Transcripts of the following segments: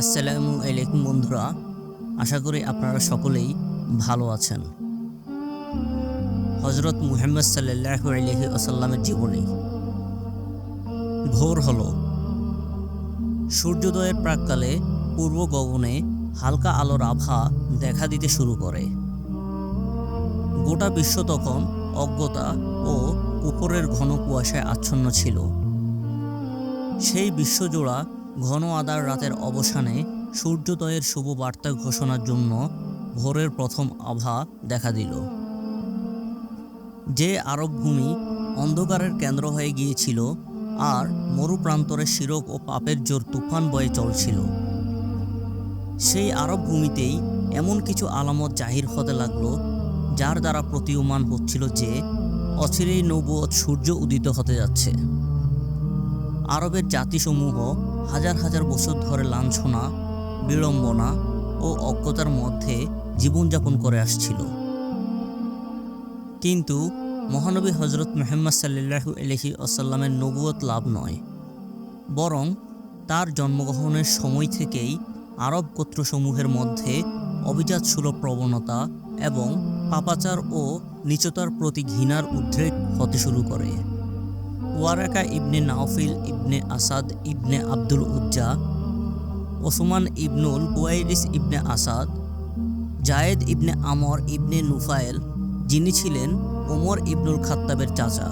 আসসালামু আলাইকুম বন্ধুরা, আশা করি আপনারা সকলেই ভালো আছেন। হজরত মুহাম্মদ সাল্লাহ আলহি আসাল্লামের জীবনী ভোর হল। সূর্যোদয়ের প্রাককালে পূর্ব গগনে হালকা আলোর আভা দেখা দিতে শুরু করে। গোটা বিশ্ব তখন অজ্ঞতা ও উপরের ঘন কুয়াশায় আচ্ছন্ন ছিল। সেই বিশ্বজোড়া ঘন আদার রাতের অবসানে সূর্যোদয়ের শুভ বার্তা ঘোষণার জন্য ভোরের প্রথম আভা দেখা দিল। যে আরব ভূমি অন্ধকারের কেন্দ্র হয়ে গিয়েছিল আর মরুপ্রান্তরে শিরক ও পাপের জোর তুফান বয়ে চলছিল। সেই আরব ভূমিতেই এমন কিছু আলামত জাহির হতে লাগল, যার দ্বারা প্রতীয়মান হচ্ছিল যে অচিরেই নবুয়ত সূর্য উদিত হতে যাচ্ছে। আরবের জাতিসমূহ হাজার হাজার বছর ধরে লাঞ্ছনা, বিড়ম্বনা ও অজ্ঞতার মধ্যে জীবনযাপন করে আসছিল। কিন্তু মহানবী হজরত মেহম্মদ সাল্লাহু আলহি আসাল্লামের নবুয়ত লাভ নয়, বরং তার জন্মগ্রহণের সময় থেকেই আরব গোত্রসমূহের মধ্যে অভিজাত সুলভ প্রবণতা এবং পাপাচার ও নিচতার প্রতি ঘৃণার উদ্রেক হতে শুরু করে। Waraqa ibn Nawfal, ibn Asad, ibn Abdul Uzza, Osman ibnul Buwairis ibn Asad, Zayd ibn Amr ibn Nufayl, যিনি ছিলেন ওমর ইবনুল খাত্তাবের চাচা।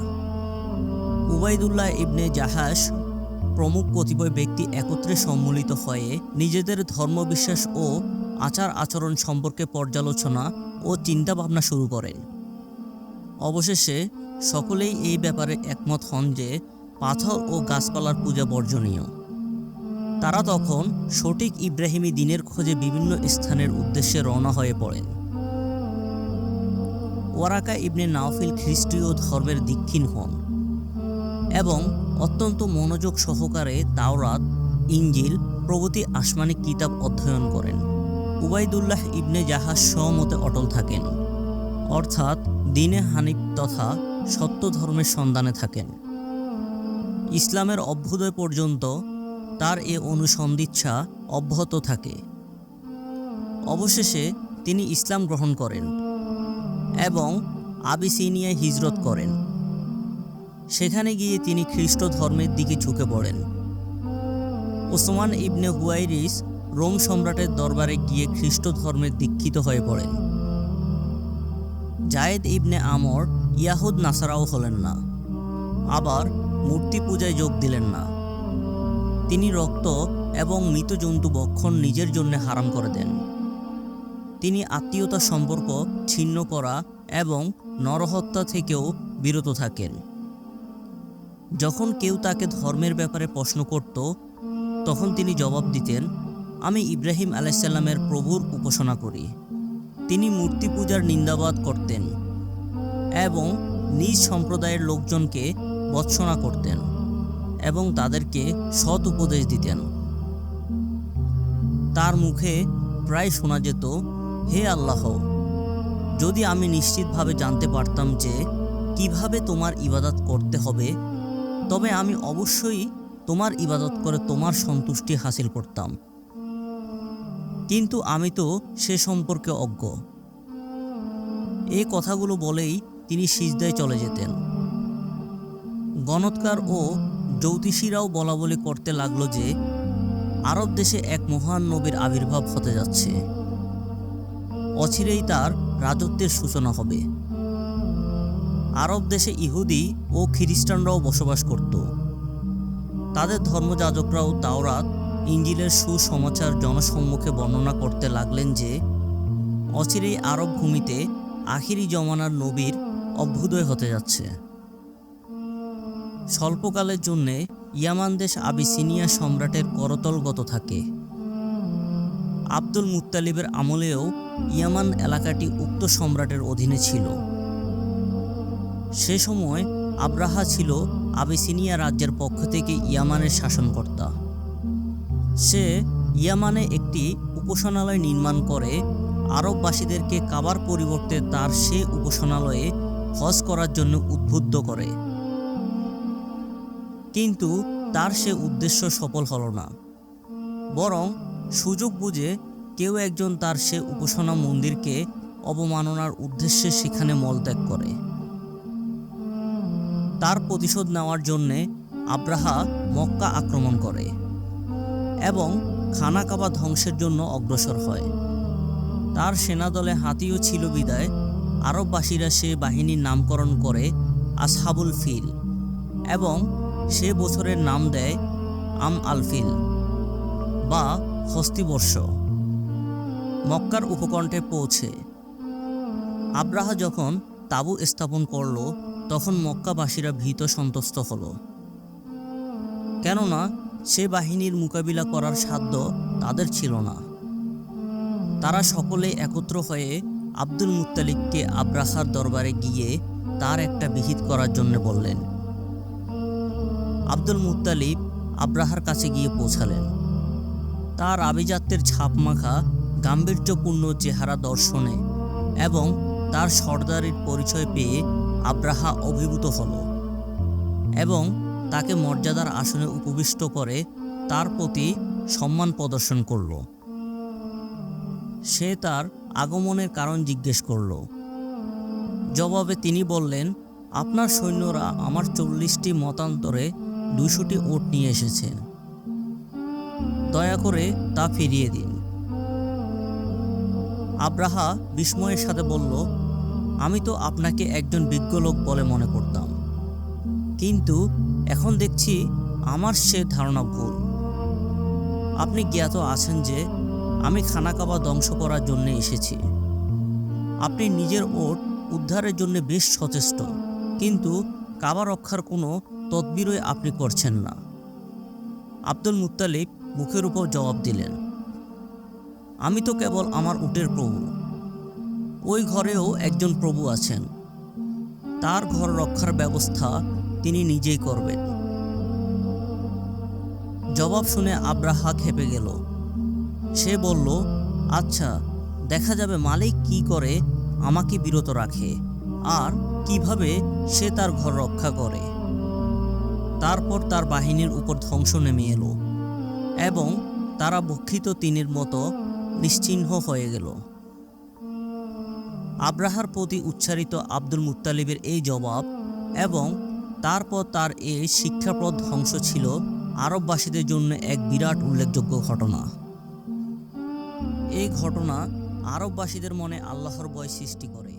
উবাইদুল্লাহ ইবনে জাহাস প্রমুখ কতিপয় ব্যক্তি একত্রে সম্মিলিত হয়ে নিজেদের ধর্মবিশ্বাস ও আচার আচরণ সম্পর্কে পর্যালোচনা ও চিন্তাভাবনা শুরু করেন। অবশেষে সকলেই এই ব্যাপারে একমত হন যে পাথর ও গাছপালার পূজা বর্জনীয়। তারা তখন সঠিক ইব্রাহিমী দিনের খোঁজে বিভিন্ন স্থানের উদ্দেশ্যে রওনা হয়ে পড়েন। ওয়ারাকা ইবনে নাওফিল খ্রিস্টীয় ধর্মের দীক্ষিণ হন এবং অত্যন্ত মনোযোগ সহকারে তাওরাত, ইঞ্জিল প্রভৃতি আসমানিক কিতাব অধ্যয়ন করেন। উবাইদুল্লাহ ইবনে জাহাজ স্বমতে অটল থাকেন। অর্থাৎ দিনে হানিফ তথা সত্য ধর্মের সন্ধানে থাকেন। ইসলামের অভ্যুদয় পর্যন্ত তার এ অনুসন্ধিচ্ছা অব্যাহত থাকে। অবশেষে তিনি ইসলাম গ্রহণ করেন এবং আবিসিনিয়ায় হিজরত করেন। সেখানে গিয়ে তিনি খ্রিস্ট ধর্মের দিকে ঝুঁকে পড়েন। ওসমান ইবনে হুয়াইরিস রোম সম্রাটের দরবারে গিয়ে খ্রিস্ট ধর্মের দীক্ষিত হয়ে পড়েন। জায়েদ ইবনে আমর ইয়াহুদ নাসারাও হলেন না। আবার মূর্তি পূজায় যোগ দিলেন না। তিনি রক্ত এবং মৃত জন্তু বক্ষণ নিজের জন্য হারাম করে দেন। তিনি আত্মীয়তা সম্পর্ক ছিন্ন করা এবং নরহত্যা থেকেও বিরত থাকেন। যখন কেউ তাকে ধর্মের ব্যাপারে প্রশ্ন করত, তখন তিনি জবাব দিতেন, আমি ইব্রাহিম আলাইসাল্লামের প্রভুর উপাসনা করি। তিনি মূর্তি পূজার নিন্দাবাদ করতেন। এবং নিজ সম্প্রদায়ের লোকজনকে বৎসনা করতেন এবং তাদেরকে সৎ উপদেশ দিতেন। তার মুখে প্রায় শোনা যেত, হে আল্লাহ, যদি আমি নিশ্চিতভাবে জানতে পারতাম যে কীভাবে তোমার ইবাদত করতে হবে, তবে আমি অবশ্যই তোমার ইবাদত করে তোমার সন্তুষ্টি হাসিল করতাম। কিন্তু আমি তো সে সম্পর্কে অজ্ঞ। এই কথাগুলো বলেই তিনি সিজদায় চলে যেতেন। গণৎকার ও জ্যোতিষীরাও বলা বলি করতে লাগল যে, আরব দেশে এক মহান নবীর আবির্ভাব হতে যাচ্ছে। অচিরেই তার রাজত্বের সূচনা হবে। আরব দেশে ইহুদি ও খ্রিস্টানরাও বসবাস করত। তাদের ধর্মযাজকরাও তাওরাত, ইঞ্জিলের সুসমাচার জনসম্মুখে বর্ণনা করতে লাগলেন যে, অচিরেই আরব ভূমিতে আখিরি জমানার নবীর অভ্যুদয় হতে যাচ্ছে। স্বল্পকালের জন্যে ইয়ামান দেশ আবিসিনিয়া সম্রাটের করতলগত থাকে। আব্দুল মুত্তালিবের আমলেও ইয়ামান এলাকাটি উক্ত সম্রাটের অধীনে ছিল। সে সময় আব্রাহা ছিল আবিসিনিয়া রাজ্যের পক্ষ থেকে ইয়ামানের শাসনকর্তা। সে ইয়ামানে একটি উপাসনালয় নির্মাণ করে। আরববাসীদেরকে কাবার পরিবর্তে তার সে উপাসনালয়ে হজ করার জন্য উদ্বুদ্ধ করে। কিন্তু তার সে উদ্দেশ্য সফল হলো না। বরং সুযোগ বুঝে কেউ একজন তার সে উপাসনা মন্দিরকে অবমাননার উদ্দেশ্যে সেখানে মলত্যাগ করে। তার প্রতিশোধ নেওয়ার জন্যে আব্রাহা মক্কা আক্রমণ করে এবং খানা কাবা ধ্বংসের জন্য অগ্রসর হয়। তার সেনাদলে হাতিও ছিল বিদায় আরববাসীরা সে বাহিনীর নামকরণ করে আসহাবুল ফিল এবং সে বছরের নাম দেয় আম আল ফিল বা হস্তিবর্ষ মক্কার উপকণ্ঠে পৌঁছে আব্রাহা যখন তাঁবু স্থাপন করল, তখন মক্কাবাসীরা ভীত সন্ত্রস্ত হলো। কেননা সে বাহিনীর মোকাবিলা করার সাধ্য তাদের ছিল না। তারা সকলে একত্র হয়ে আব্দুল মুত্তালিককে আব্রাহার দরবারে গিয়ে তার একটা বিহিত করার জন্য বললেন। আব্দুল মুত্তালিব আব্রাহার কাছে গিয়ে পৌঁছালেন। তার আভিজাত্যের ছাপ মাখা গাম্ভীর্যপূর্ণ চেহারা দর্শনে এবং তার সর্দারির পরিচয় পেয়ে আব্রাহা অভিভূত হল এবং তাকে মর্যাদার আসনে উপবিষ্ট করে তার প্রতি সম্মান প্রদর্শন করল। সে তার আগমনের কারণ জিজ্ঞেস করল। জবাবে তিনি বললেন, আপনার সৈন্যরা আমার চল্লিশটি মতান্তরে দুশোটি ওট নিয়ে এসেছেন। দয়া করে তা ফিরিয়ে দিন। আব্রাহা বিস্ময়ের সাথে বলল, আমি তো আপনাকে একজন বিজ্ঞ লোক বলে মনে করতাম। কিন্তু এখন দেখছি আমার সে ধারণা ভুল। আপনি জ্ঞাত আছেন যে আমি খানাকাবা ধ্বংস করার জন্য এসেছি। আপনি নিজের ওট উদ্ধারের জন্য বেশ সচেষ্ট, কিন্তু কাবা রক্ষার কোনো তদবিরই আপনি করছেন না। আব্দুল মুত্তালিব মুখের উপর জবাব দিলেন, আমি তো কেবল আমার উটের প্রভু। ওই ঘরেও একজন প্রভু আছেন। তার ঘর রক্ষার ব্যবস্থা তিনি নিজেই করবেন। জবাব শুনে আব্রাহা খেপে গেল সে বলল আচ্ছা দেখা যাবে মালিক কি করে, আমাকে বিরত রাখে, আর কীভাবে সে তার ঘর রক্ষা করে। তারপর তার বাহিনীর উপর ধ্বংস নেমে এলো এবং তারা ভক্ষিত তিনের মতো নিশ্চিহ্ন হয়ে গেল। আব্রাহার প্রতি উচ্চারিত আব্দুল মুত্তালিবের এই জবাব এবং তারপর তার এই শিক্ষাপ্রদ ধ্বংস ছিল আরববাসীদের জন্য এক বিরাট উল্লেখযোগ্য ঘটনা। এই ঘটনা আরববাসীদের মনে আল্লাহর ভয় সৃষ্টি করে।